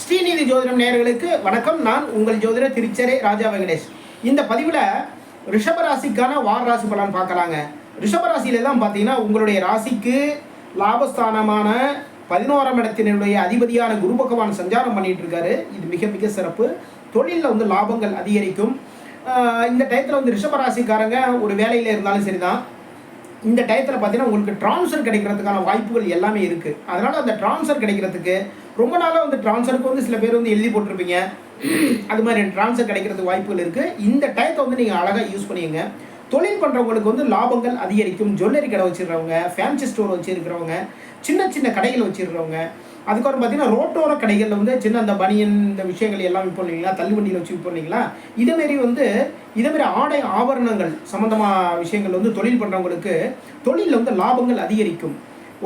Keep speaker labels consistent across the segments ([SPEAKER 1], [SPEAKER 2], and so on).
[SPEAKER 1] ஸ்ரீநிதி ஜோதிடம் நேயர்களுக்கு வணக்கம். நான் உங்கள் ஜோதிடர் திருச்சரே ராஜா வெங்கடேஷ். இந்த பதிவில் ரிஷபராசிக்கான வார ராசி பலன் பார்க்கலாங்க. ரிஷபராசியில தான் பார்த்தீங்கன்னா உங்களுடைய ராசிக்கு லாபஸ்தானமான பதினோராம் இடத்தினுடைய அதிபதியான குரு பகவான் சஞ்சாரம் பண்ணிட்டு இருக்காரு. இது மிக மிக சிறப்பு. தொழிலில் வந்து லாபங்கள் அதிகரிக்கும். இந்த டயத்தில் வந்து ரிஷபராசிக்காரங்க ஒரு வேலையில் இருந்தாலும் சரிதான். இந்த டயத்தில் பார்த்தீங்கன்னா உங்களுக்கு ட்ரான்ஸ்ஃபர் கிடைக்கிறதுக்கான வாய்ப்புகள் எல்லாமே இருக்குது அதனால் அந்த ட்ரான்ஸ்ஃபர் கிடைக்கிறதுக்கு ரொம்ப நாளாக வந்து ட்ரான்ஸ்ஃபருக்கு வந்து சில பேர் வந்து எழுதி போட்டிருப்பீங்க. அது மாதிரி ட்ரான்ஸ்ஃபர் கிடைக்கிறதுக்கு வாய்ப்புகள் இருக்குது இந்த டயத்தை வந்து நீங்கள் அழகாக யூஸ் பண்ணிங்க தொழில் பண்ணுறவங்களுக்கு வந்து லாபங்கள் அதிகரிக்கும். ஜுவல்லரி கடை வச்சுருக்கிறவங்க ஃபேன்சி ஸ்டோர் வச்சுருக்கிறவங்க சின்ன சின்ன கடைகள் வச்சுருக்கிறவங்க. அதுக்கப்புறம் பார்த்தீங்கன்னா ரோட்டோர கடைகளில் வந்து சின்ன அந்த பனியன் இந்த விஷயங்கள் எல்லாம் விற்போம் இல்லைங்களா தள்ளுவண்டியில் வச்சு விற்போம் இல்லைங்களா இதேமாரி வந்து இதேமாரி ஆடை ஆபரணங்கள் சம்மந்தமாக விஷயங்கள் வந்து தொழில் பண்ணுறவங்களுக்கு தொழிலில் வந்து லாபங்கள் அதிகரிக்கும்.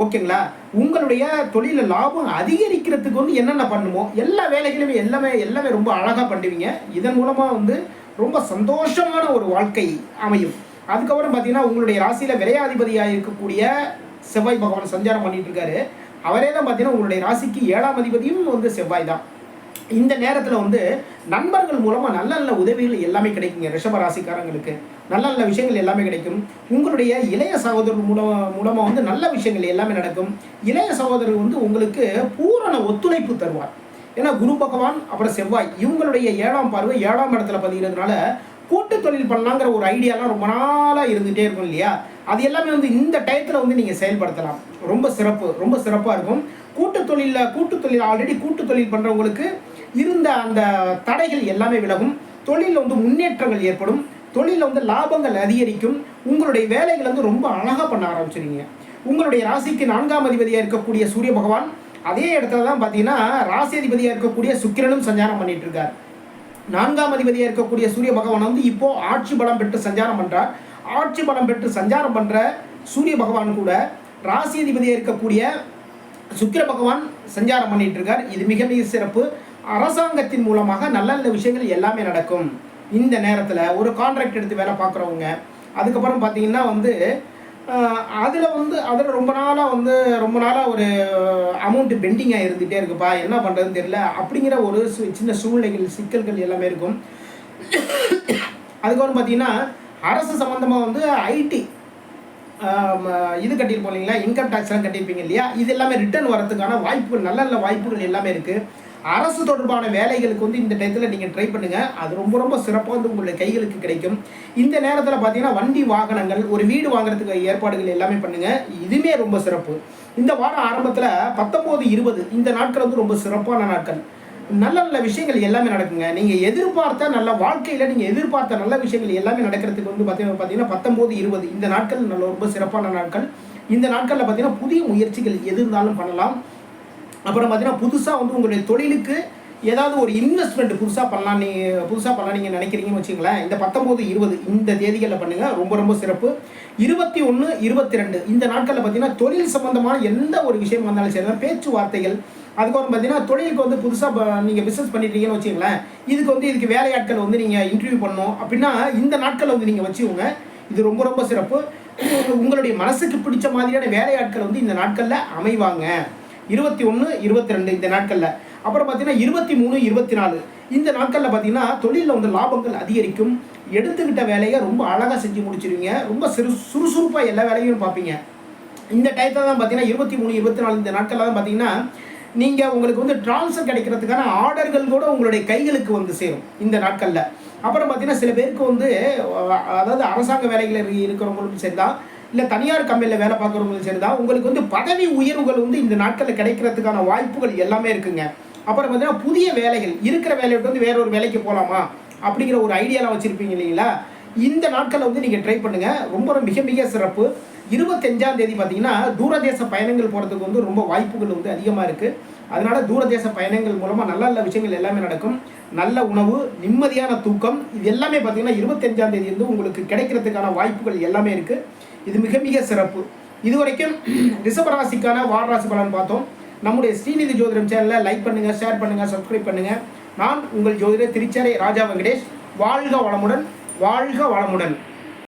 [SPEAKER 1] ஓகேங்களா? உங்களுடைய தொழிலில் லாபம் அதிகரிக்கிறதுக்கு வந்து என்னென்ன பண்ணுமோ எல்லா வேலைகளுமே எல்லாமே எல்லாமே ரொம்ப அழகாக பண்ணுவீங்க. இதன் மூலமாக வந்து ரொம்ப சந்தோஷமான ஒரு வாழ்க்கை அமையும். அதுக்கப்புறம் பார்த்தீங்கன்னா உங்களுடைய ராசியில் விரையாதிபதியாக இருக்கக்கூடிய செவ்வாய் பகவான் சஞ்சாரம் பண்ணிட்டு இருக்காரு. அவரே தான் பார்த்தீங்கன்னா உங்களுடைய ராசிக்கு ஏழாம் அதிபதியும் வந்து செவ்வாய் தான். இந்த நேரத்தில் வந்து நண்பர்கள் மூலமாக நல்ல நல்ல உதவிகள் எல்லாமே கிடைக்குங்க ரிஷப ராசிக்காரங்களுக்கு. நல்ல நல்ல விஷயங்கள் எல்லாமே கிடைக்கும். உங்களுடைய இளைய சகோதரர் மூலம் மூலமாக வந்து நல்ல விஷயங்கள் எல்லாமே நடக்கும். இளைய சகோதரர் வந்து உங்களுக்கு பூரண ஒத்துழைப்பு தருவார். ஏன்னா குரு பகவான் அப்புறம் செவ்வாய் இவங்களுடைய ஏழாம் பார்வை ஏழாம் இடத்துல பதிகிறதுனால கூட்டு தொழில் பண்ணலாங்கிற ஒரு ஐடியாலாம் ரொம்ப நாளாக இருந்துகிட்டே இருக்கும் இல்லையா? அது எல்லாமே வந்து இந்த டயத்தில் வந்து நீங்கள் செயல்படுத்தலாம். ரொம்ப சிறப்பு ரொம்ப சிறப்பாக இருக்கும். கூட்டு தொழிலில் கூட்டு தொழில் ஆல்ரெடி கூட்டு தொழில் பண்ணுறவங்களுக்கு இருந்த அந்த தடைகள் எல்லாமே விலகும். தொழிலில் வந்து முன்னேற்றங்கள் ஏற்படும். தொழிலில் வந்து லாபங்கள் அதிகரிக்கும். உங்களுடைய வேலைகள் வந்து ரொம்ப அழகாக பண்ண ஆரம்பிச்சிருங்க உங்களுடைய ராசிக்கு நான்காம் அதிபதியாக இருக்கக்கூடிய சூரிய பகவான் அதே இடத்துல தான் பார்த்தீங்கன்னா ராசி அதிபதியாக இருக்கக்கூடிய சுக்கிரனும் சஞ்சாரம் பண்ணிட்டு இருக்கார். நான்காம் அதிபதியாக இருக்கக்கூடிய சூரிய பகவான் வந்து இப்போ ஆட்சி பலம் பெற்று சஞ்சாரம் பண்ணுறார் ஆட்சி பலம் பெற்று சஞ்சாரம் பண்ணுற சூரிய பகவான் கூட ராசி அதிபதியாக இருக்கக்கூடிய சுக்கிர பகவான் சஞ்சாரம் பண்ணிட்டு இருக்கார். இது மிக மிக சிறப்பு. அரசாங்கத்தின் மூலமாக நல்ல நல்ல விஷயங்கள் எல்லாமே நடக்கும். இந்த நேரத்தில் ஒரு கான்ட்ராக்ட் எடுத்து வேலை பார்க்குறவங்க அதுக்கப்புறம் பார்த்தீங்கன்னா வந்து அதில் வந்து அதில் ரொம்ப நாளாக வந்து ரொம்ப நாளாக ஒரு அமௌண்ட்டு பெண்டிங்காக இருந்துகிட்டே இருக்குப்பா. என்ன பண்ணுறதுன்னு தெரியல. அப்படிங்கிற ஒரு சின்ன சூழ்நிலைகள் சிக்கல்கள் எல்லாமே இருக்கும். அதுக்கப்புறம் பார்த்தீங்கன்னா அரசு சம்மந்தமாக வந்து ஐடி இது கட்டியிருப்போம் இல்லைங்களா? இன்கம் டேக்ஸ்லாம் கட்டியிருப்பீங்க இல்லையா? இது எல்லாமே ரிட்டர்ன் வரதுக்கான வாய்ப்புகள் நல்ல நல்ல வாய்ப்புகள் எல்லாமே இருக்குது அரசு தொடர்பான வேலைகளுக்கு வந்து இந்த டயத்தில் நீங்கள் ட்ரை பண்ணுங்கள் அது ரொம்ப ரொம்ப சிறப்பாக வந்து உங்களுடைய கைகளுக்கு கிடைக்கும். இந்த நேரத்தில் பார்த்தீங்கன்னா வண்டி வாகனங்கள் ஒரு வீடு வாங்குறதுக்கு ஏற்பாடுகள் எல்லாமே பண்ணுங்கள் இதுவுமே ரொம்ப சிறப்பு. இந்த வாரம் ஆரம்பத்தில் பத்தொம்போது இருபது இந்த நாட்கள் வந்து ரொம்ப சிறப்பான நாட்கள். நல்ல நல்ல விஷயங்கள் எல்லாமே நடக்குங்க. நீங்கள் எதிர்பார்த்த நல்ல வாழ்க்கையில் நீங்கள் எதிர்பார்த்த நல்ல விஷயங்கள் எல்லாமே நடக்கிறதுக்கு வந்து பார்த்தீங்கன்னா பார்த்தீங்கன்னா பத்தொம்போது இருபது இந்த நாட்கள் நல்ல ரொம்ப சிறப்பான நாட்கள். இந்த நாட்களில் பார்த்தீங்கன்னா புதிய முயற்சிகள் எது இருந்தாலும் பண்ணலாம். அப்புறம் பார்த்தீங்கன்னா புதுசாக வந்து உங்களுடைய தொழிலுக்கு ஏதாவது ஒரு இன்வெஸ்ட்மெண்ட் புதுசாக பண்ணலாம் நீங்கள் புதுசாக பண்ணலாம் நீங்கள் நினைக்கிறீங்கன்னு வச்சுங்களேன் இந்த பத்தொம்போது இருபது இந்த தேதிகளில் பண்ணுங்கள் ரொம்ப ரொம்ப சிறப்பு. இருபத்தி ஒன்று இருபத்தி ரெண்டு இந்த நாட்களில் பார்த்தீங்கன்னா தொழில் சம்பந்தமான எந்த ஒரு விஷயம் வந்தாலும் சரி தான் பேச்சுவார்த்தைகள் அதுக்கப்புறம் பார்த்தீங்கன்னா தொழிலுக்கு வந்து புதுசாக நீங்கள் பிஸ்னஸ் பண்ணிட்டீங்கன்னு வச்சுங்களேன் இதுக்கு வந்து இதுக்கு வேலையாட்கள் வந்து நீங்கள் இன்டர்வியூ பண்ணணும். அப்படின்னா இந்த நாட்களில் வந்து நீங்கள் வச்சுக்கோங்க. இது ரொம்ப ரொம்ப சிறப்பு. உங்களுடைய மனசுக்கு பிடிச்ச மாதிரியான வேலையாட்கள் வந்து இந்த நாட்களில் அமைவாங்க. இருபத்தி ஒன்று இருபத்தி ரெண்டு இந்த நாட்களில். அப்புறம் பார்த்தீங்கன்னா இருபத்தி மூணு இருபத்தி நாலு. இந்த நாட்களில் பார்த்தீங்கன்னா தொழிலில் வந்து லாபங்கள் அதிகரிக்கும். எடுத்துக்கிட்ட வேலையை ரொம்ப அழகாக செஞ்சு முடிச்சிருவீங்க. ரொம்ப சிறு சுறுசுறுப்பாக எல்லா வேலையும் பார்ப்பீங்க. இந்த டயத்தில் தான் பார்த்தீங்கன்னா இருபத்தி மூணு இருபத்தி நாலு இந்த நாட்களில் தான் பார்த்தீங்கன்னா நீங்கள் உங்களுக்கு வந்து ட்ரான்ஸ்ஃபர் கிடைக்கிறதுக்கான ஆர்டர்கள் கூட உங்களுடைய கைகளுக்கு வந்து சேரும் இந்த நாட்களில். அப்புறம் பார்த்தீங்கன்னா சில பேருக்கு வந்து அதாவது அரசாங்க வேலைகள் இருக்கிறவங்களுக்கும் சரி தான் இல்லை தனியார் கம்பெனியில் வேலை பார்க்குறவங்களும் சரி தான் உங்களுக்கு வந்து பதவி உயர்வுகள் வந்து இந்த நாட்களில் கிடைக்கிறதுக்கான வாய்ப்புகள் எல்லாமே இருக்குங்க. அப்புறம் பார்த்தீங்கன்னா புதிய வேலைகள் இருக்கிற வேலையை விட்டு வந்து வேற ஒரு வேலைக்கு போகலாமா அப்படிங்கிற ஒரு ஐடியாலாம் வச்சுருப்பீங்க இல்லைங்களா? இந்த நாட்களில் வந்து நீங்கள் ட்ரை பண்ணுங்கள் ரொம்ப ரொம்ப மிக மிக சிறப்பு. இருபத்தஞ்சாம் தேதி பார்த்தீங்கன்னா தூரதேச பயணங்கள் போகிறதுக்கு வந்து ரொம்ப வாய்ப்புகள் வந்து அதிகமாக இருக்குது அதனால் தூரதேச பயணங்கள் மூலமாக நல்ல நல்ல விஷயங்கள் எல்லாமே நடக்கும். நல்ல உணவு நிம்மதியான தூக்கம் இது எல்லாமே பார்த்தீங்கன்னா இருபத்தஞ்சாம் தேதி வந்து உங்களுக்கு கிடைக்கிறதுக்கான வாய்ப்புகள் எல்லாமே இருக்குது இது மிக மிக சிறப்பு. இதுவரைக்கும் ரிஷபராசிக்கான வாரராசி பலன் பார்த்தோம். நம்முடைய ஸ்ரீநிதி ஜோதிடம் சேனலில் லைக் பண்ணுங்கள் ஷேர் பண்ணுங்கள் சப்ஸ்கிரைப் பண்ணுங்கள் நான் உங்கள் ஜோதிடர் திருச்சரை ராஜா வெங்கடேஷ். வாழ்க வளமுடன் வாழ்க வளமுடன்.